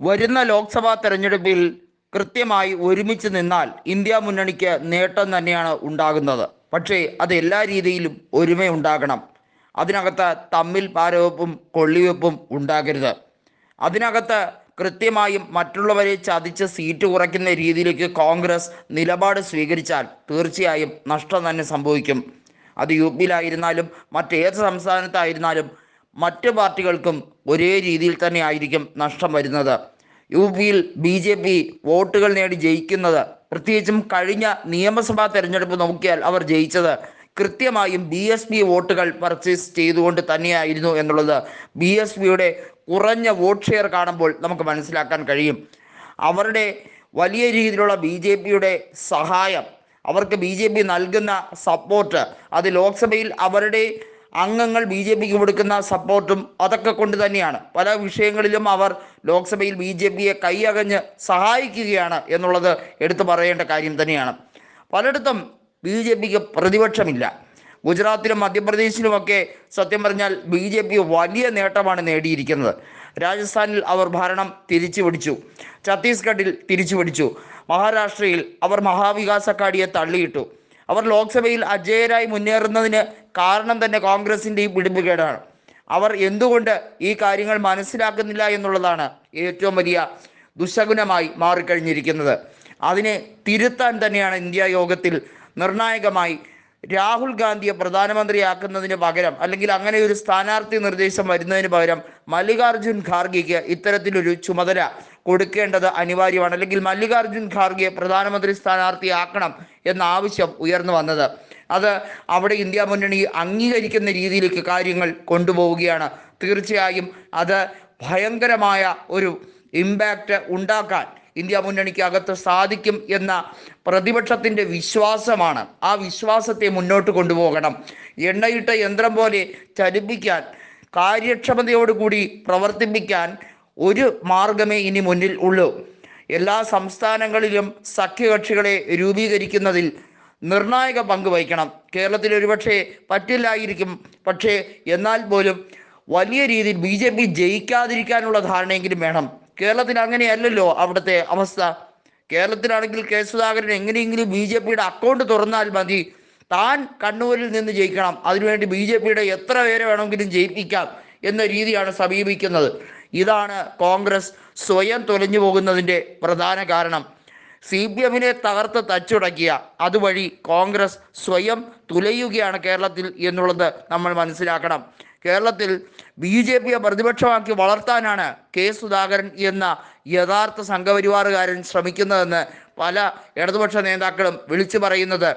വരുന്ന ലോക്സഭാ തെരഞ്ഞെടുപ്പിൽ കൃത്യമായി ഒരുമിച്ച് നിന്നാൽ ഇന്ത്യ മുന്നണിക്ക് നേട്ടം തന്നെയാണ് ഉണ്ടാകുന്നത്. പക്ഷേ അത് എല്ലാ രീതിയിലും ഒരുമയുണ്ടാകണം അതിനകത്ത് തമ്മിൽ പാരവെപ്പും കൊള്ളിവെപ്പും ഉണ്ടാകരുത്. അതിനകത്ത് കൃത്യമായും മറ്റുള്ളവരെ ചതിച്ച് സീറ്റ് കുറയ്ക്കുന്ന രീതിയിലേക്ക് കോൺഗ്രസ് നിലപാട് സ്വീകരിച്ചാൽ തീർച്ചയായും നഷ്ടം തന്നെ സംഭവിക്കും. അത് യു പിയിലായിരുന്നാലും മറ്റേത് സംസ്ഥാനത്തായിരുന്നാലും മറ്റ് പാർട്ടികൾക്കും ഒരേ രീതിയിൽ തന്നെ ആയിരിക്കും നഷ്ടം വരുന്നത്. യു പിയിൽ ബി ജെ പി വോട്ടുകൾ നേടി ജയിക്കുന്നത്. പ്രത്യേകിച്ചും കഴിഞ്ഞ നിയമസഭാ തെരഞ്ഞെടുപ്പ് നോക്കിയാൽ അവർ ജയിച്ചത്. കൃത്യമായും ബി എസ് പി വോട്ടുകൾ പർച്ചേസ് ചെയ്തുകൊണ്ട് തന്നെയായിരുന്നു എന്നുള്ളത് ബി എസ് പിയുടെ കുറഞ്ഞ വോട്ട് ഷെയർ കാണുമ്പോൾ നമുക്ക് മനസ്സിലാക്കാൻ കഴിയും. അവരുടെ വലിയ രീതിയിലുള്ള ബി ജെ പിയുടെ സഹായം അവർക്ക് ബി ജെ പി നൽകുന്ന സപ്പോർട്ട് അത് ലോക്സഭയിൽ അവരുടെ അംഗങ്ങൾ ബി ജെ പിക്ക് കൊടുക്കുന്ന സപ്പോർട്ടും അതൊക്കെ കൊണ്ട് തന്നെയാണ്. പല വിഷയങ്ങളിലും അവർ ലോക്സഭയിൽ ബി ജെ പിയെ കൈയകഞ്ഞ് സഹായിക്കുകയാണ് എന്നുള്ളത് എടുത്തു പറയേണ്ട കാര്യം തന്നെയാണ്. പലയിടത്തും ബി ജെ പിക്ക് പ്രതിപക്ഷമില്ല. ഗുജറാത്തിലും മധ്യപ്രദേശിലുമൊക്കെ സത്യം പറഞ്ഞാൽ ബി ജെ പി വലിയ നേട്ടമാണ് നേടിയിരിക്കുന്നത്. രാജസ്ഥാനിൽ അവർ ഭരണം തിരിച്ചു പിടിച്ചു. ഛത്തീസ്ഗഡിൽ തിരിച്ചു പിടിച്ചു. മഹാരാഷ്ട്രയിൽ അവർ മഹാവികാസ് അക്കാഡിയെ തള്ളിയിട്ടു. അവർ ലോക്സഭയിൽ അജയരായി മുന്നേറുന്നതിന് കാരണം തന്നെ കോൺഗ്രസിന്റെ ഈ പിടിപ്പുകേടാണ് അവർ എന്തുകൊണ്ട് ഈ കാര്യങ്ങൾ മനസ്സിലാക്കുന്നില്ല എന്നുള്ളതാണ് ഏറ്റവും വലിയ ദുശകുനമായി മാറിക്കഴിഞ്ഞിരിക്കുന്നത്. അതിനെ തിരുത്താൻ തന്നെയാണ് ഇന്ത്യ യോഗത്തിൽ നിർണായകമായി രാഹുൽ ഗാന്ധിയെ പ്രധാനമന്ത്രിയാക്കുന്നതിന് പകരം അല്ലെങ്കിൽ അങ്ങനെ ഒരു സ്ഥാനാർത്ഥി നിർദ്ദേശം വരുന്നതിന് പകരം മല്ലികാർജുൻ ഖാർഗെക്ക് ഇത്തരത്തിലൊരു ചുമതല കൊടുക്കേണ്ടത് അനിവാര്യമാണ്. അല്ലെങ്കിൽ മല്ലികാർജുൻ ഖാർഗെ പ്രധാനമന്ത്രി സ്ഥാനാർത്ഥിയാക്കണം എന്ന ആവശ്യം ഉയർന്നു വന്നത്. അത് അവിടെ ഇന്ത്യ മുന്നണി അംഗീകരിക്കുന്ന രീതിയിലേക്ക് കാര്യങ്ങൾ കൊണ്ടുപോവുകയാണ്. തീർച്ചയായും അത് ഭയങ്കരമായ ഒരു ഇമ്പാക്റ്റ് ഉണ്ടാക്കാൻ ഇന്ത്യ മുന്നണിക്ക് അകത്ത് സാധിക്കും എന്ന പ്രതിപക്ഷത്തിന്റെ വിശ്വാസമാണ്. ആ വിശ്വാസത്തെ മുന്നോട്ട് കൊണ്ടുപോകണം. എണ്ണയിട്ട യന്ത്രം പോലെ ചലിപ്പിക്കാൻ കാര്യക്ഷമതയോടുകൂടി പ്രവർത്തിപ്പിക്കാൻ ഒരു മാർഗമേ ഇനി മുന്നിൽ ഉള്ളൂ. എല്ലാ സംസ്ഥാനങ്ങളിലും സഖ്യകക്ഷികളെ രൂപീകരിക്കുന്നതിൽ നിർണായക പങ്ക് വഹിക്കണം. കേരളത്തിൽ ഒരുപക്ഷെ പറ്റില്ലായിരിക്കും. പക്ഷേ എന്നാൽ പോലും വലിയ രീതിയിൽ ബി ജെ പി ജയിക്കാതിരിക്കാനുള്ള ധാരണയെങ്കിലും വേണം. കേരളത്തിൽ അങ്ങനെയല്ലല്ലോ അവിടുത്തെ അവസ്ഥ. കേരളത്തിലാണെങ്കിൽ കെ സുധാകരൻ എങ്ങനെയെങ്കിലും ബി ജെ പിയുടെ അക്കൗണ്ട് തുറന്നാൽ മതി. താൻ കണ്ണൂരിൽ നിന്ന് ജയിക്കണം. അതിനുവേണ്ടി ബി ജെ പിയുടെ എത്ര പേരെ വേണമെങ്കിലും ജയിപ്പിക്കാം എന്ന രീതിയാണ് സമീപിക്കുന്നത്. ഇതാണ് കോൺഗ്രസ് സ്വയം തൊലഞ്ഞു പോകുന്നതിന്റെ പ്രധാന കാരണം. സി പി എമ്മിനെ തകർത്ത് തച്ചുടക്കിയ അതുവഴി കോൺഗ്രസ് സ്വയം തുലയുകയാണ് കേരളത്തിൽ എന്നുള്ളത് നമ്മൾ മനസ്സിലാക്കണം. കേരളത്തിൽ ബി ജെ പിയെ പ്രതിപക്ഷമാക്കി വളർത്താനാണ് കെ സുധാകരൻ എന്ന യഥാർത്ഥ സംഘപരിവാറുകാരൻ ശ്രമിക്കുന്നതെന്ന് പല ഇടതുപക്ഷ നേതാക്കളും വിളിച്ചു പറയുന്നത്.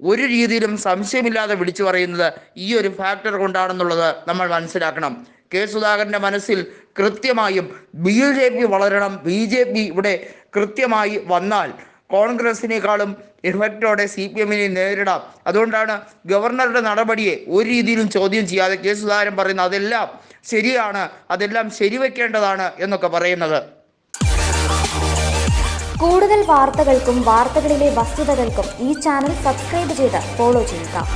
ഒരു രീതിയിലും സംശയമില്ലാതെ വിളിച്ചു പറയുന്നത് ഈ ഒരു ഫാക്ടർ കൊണ്ടാണെന്നുള്ളത് നമ്മൾ മനസ്സിലാക്കണം. കെ സുധാകരന്റെ മനസ്സിൽ കൃത്യമായും ബി ജെ പി വളരണം ബി ജെ പി ഇവിടെ കൃത്യമായി വന്നാൽ കോൺഗ്രസിനേക്കാളും ഇഫക്റ്റോടെ സി പി എമ്മിനെ നേരിടാം. അതുകൊണ്ടാണ് ഗവർണറുടെ നടപടിയെ ഒരു രീതിയിലും ചോദ്യം ചെയ്യാതെ കെ സുധാകരൻ പറയുന്നത് അതെല്ലാം ശരിയാണ് അതെല്ലാം ശരിവെക്കേണ്ടതാണ് എന്നൊക്കെ പറയുന്നത്. കൂടുതൽ വാർത്തകൾക്കും വാർത്തകളിലെ വസ്തുതകൾക്കും ഈ ചാനൽ സബ്സ്ക്രൈബ് ചെയ്ത് ഫോളോ ചെയ്യുക.